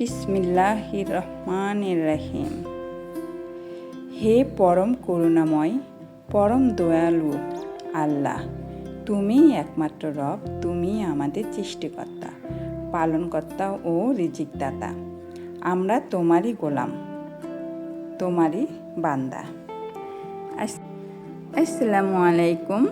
বিসমিল্লাহির রহমানির রহিম হে পরম করুণাময়, পরম দয়ালু আল্লাহ, তুমিই একমাত্র রব তুমি আমাদের সৃষ্টিকর্তা, পালনকর্তা ও রিজিকদাতা। আমরা তোমারই গোলাম, তোমারই বান্দা। আস- আসসালামু আলাইকুম,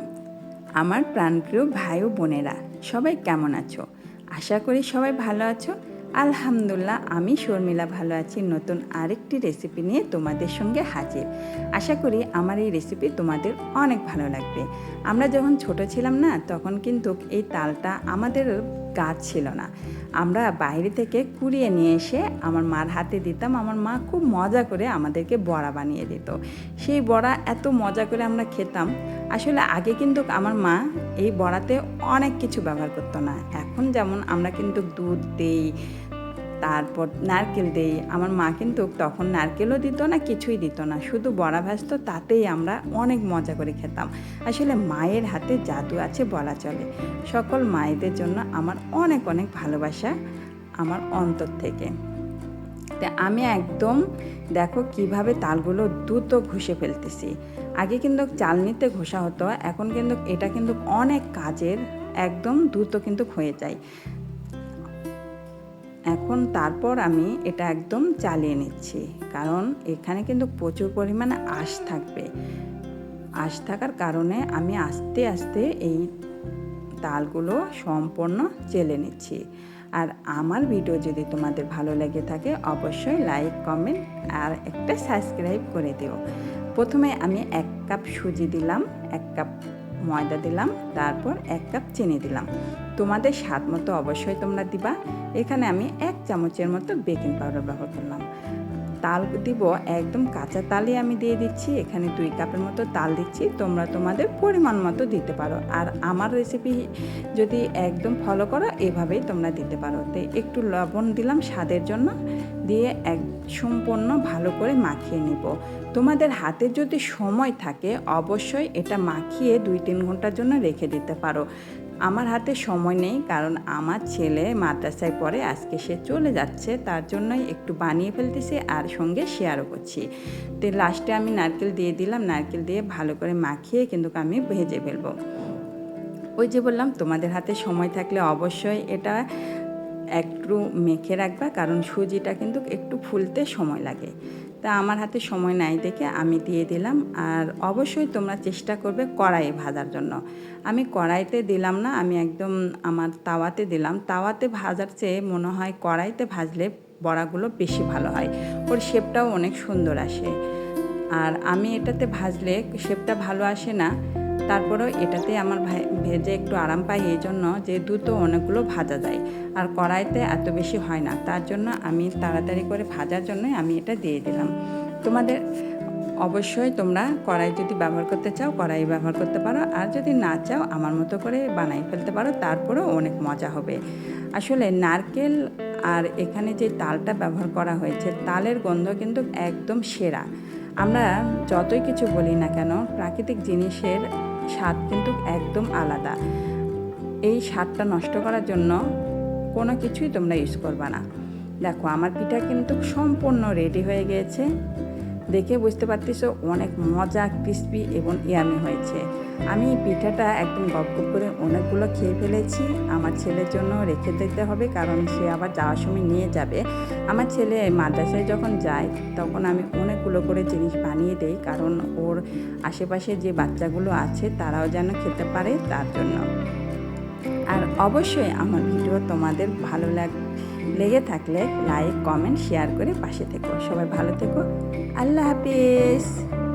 আমার প্রাণপ্রিয় ভাই ও বোনেরা, সবাই কেমন আছো? আশা করি সবাই ভালো আছো। আলহামদুলিল্লাহ, আমি শর্মিলা ভালো আছি। নতুন আরেকটি রেসিপি নিয়ে তোমাদের সঙ্গে হাজির। আশা করি আমার এই রেসিপি তোমাদের অনেক ভালো লাগবে। আমরা যখন ছোট ছিলাম না, তখন কিন্তু এই তালটা আমাদের গাছ ছিল না। আমরা বাইরে থেকে কুড়িয়ে নিয়ে এসে আমার মার হাতে দিতাম। আমার মা খুব মজা করে আমাদেরকে বড়া বানিয়ে দিত। সেই বড়া এত মজা করে আমরা খেতাম। আসলে আগে কিন্তু আমার মা এই বড়াতে অনেক কিছু ব্যবহার করতো না। এখন যেমন আমরা কিন্তু দুধ দেই, তারপর নারকেল দেই, আমার মা কিন্তু তখন নারকেলও দিত না, কিছুই দিত না। শুধু বড়া ভাজতো তাতেই আমরা অনেক মজা করে খেতাম। আসলে মায়ের হাতে জাদু আছে বলা চলে। সকল মায়েদের জন্য আমার অনেক অনেক ভালোবাসা আমার অন্তর থেকে। তা আমি একদম দেখো কীভাবে তালগুলো দ্রুত ঘষে ফেলতেছি। আগে কিন্তু চালনিতে ঘষা হতো, এখন কিন্তু এটা কিন্তু অনেক কাজের, একদম দ্রুত কিন্তু হয়ে যায়। এখন তারপর আমি এটা একদম চালিয়ে নিচ্ছি, কারণ এখানে কিন্তু প্রচুর পরিমাণে আশ থাকবে। আশ থাকার কারণে আমি আস্তে আস্তে এই তালগুলো সম্পূর্ণ চেলে নিচ্ছি। আর আমার ভিডিও যদি তোমাদের ভালো লেগে থাকে, অবশ্যই লাইক কমেন্ট আর একটা সাবস্ক্রাইব করে দিও। প্রথমে আমি এক কাপ সুজি দিলাম, এক কাপ ময়দা দিলাম, তারপর এক কাপ চিনি দিলাম। তোমাদের স্বাদ মতো অবশ্যই তোমরা দিবা। এখানে আমি এক চামচের মতো বেকিং পাউডার ব্যবহার করলাম। তাল দিব, একদম কাঁচা তালই আমি দিয়ে দিচ্ছি। এখানে দুই কাপের মতো তাল দিচ্ছি, তোমরা তোমাদের পরিমাণ মতো দিতে পারো। আর আমার রেসিপি যদি একদম ফলো করো, এভাবেই তোমরা দিতে পারো। তো একটু লবণ দিলাম স্বাদের জন্য, দিয়ে এক সম্পূর্ণ ভালো করে মাখিয়ে নিব। তোমাদের হাতে যদি সময় থাকে, অবশ্যই এটা মাখিয়ে দুই তিন ঘণ্টার জন্য রেখে দিতে পারো। আমার হাতে সময় নেই, কারণ আমার ছেলে মাদ্রাসায় পড়ে, আজকে সে চলে যাচ্ছে, তার জন্যই একটু বানিয়ে ফেলতেছি আর সঙ্গে শেয়ারও করছি। তো লাস্টে আমি নারকেল দিয়ে দিলাম, নারকেল দিয়ে ভালো করে মাখিয়ে কিন্তু আমি ভেজে ফেলব। ওই যে বললাম, তোমাদের হাতে সময় থাকলে অবশ্যই এটা একটু মেখে রাখবা, কারণ সুজিটা কিন্তু একটু ফুলতে সময় লাগে। তা আমার হাতে সময় নাই দেখে আমি দিয়ে দিলাম। আর অবশ্যই তোমরা চেষ্টা করবে কড়াইয়ে ভাজার জন্য। আমি কড়াইতে দিলাম না, আমি একদম আমার তাওয়াতে দিলাম। তাওয়াতে ভাজার চেয়ে মনে হয় কড়াইতে ভাজলে বড়াগুলো বেশি ভালো হয়। ওর শেপটাও অনেক সুন্দর আসে। আর আমি এটাতে ভাজলে শেপটা ভালো আসে না। তারপরেও এটাতে আমার ভেজে একটু আরাম পাই এই জন্য যে দ্রুত অনেকগুলো ভাজা যায়। আর কড়াইতে এত বেশি হয় না, তার জন্য আমি তাড়াতাড়ি করে ভাজার জন্যই আমি এটা দিয়ে দিলাম। তোমাদের অবশ্যই তোমরা কড়াই যদি ব্যবহার করতে চাও, কড়াই ব্যবহার করতে পারো। আর যদি না চাও, আমার মতো করে বানাই ফেলতে পারো, তারপরেও অনেক মজা হবে। আসলে নারকেল আর এখানে যে তালটা ব্যবহার করা হয়েছে, তালের গন্ধ কিন্তু একদম সেরা। আমরা যতই কিছু বলি না কেন, প্রাকৃতিক জিনিসের স্বাদ কিন্তু একদম আলাদা। এই স্বাদটা নষ্ট করার জন্য কোনো কিছুই তোমরা ইউজ করবে না। দেখো, আমার পিঠা কিন্তু সম্পূর্ণ রেডি হয়ে গিয়েছে দেখে বুঝতে পারতেছো অনেক মজা ক্রিস্পি এবং ইয়ামি হয়েছে। আমি পিঠাটা একদম গপ গপ করে অনেকগুলো খেয়ে ফেলেছি। আমার ছেলের জন্য রেখে দিতে হবে কারণ সে আবার যাওয়ার সময় নিয়ে যাবে। আমার ছেলে মাদ্রাসায় যখন যায়, তখন আমি অনেকগুলো করে জিনিস বানিয়ে দেই কারণ ওর আশেপাশে যে বাচ্চাগুলো আছে তারাও যেন খেতে পারে তার জন্য। আর অবশ্যই আমার ভিডিও তোমাদের ভালো লাগ লেগে থাকলে লাইক কমেন্ট শেয়ার করে পাশে থেকো। সবাই ভালো থেকো। আল্লাহ হাফিজ।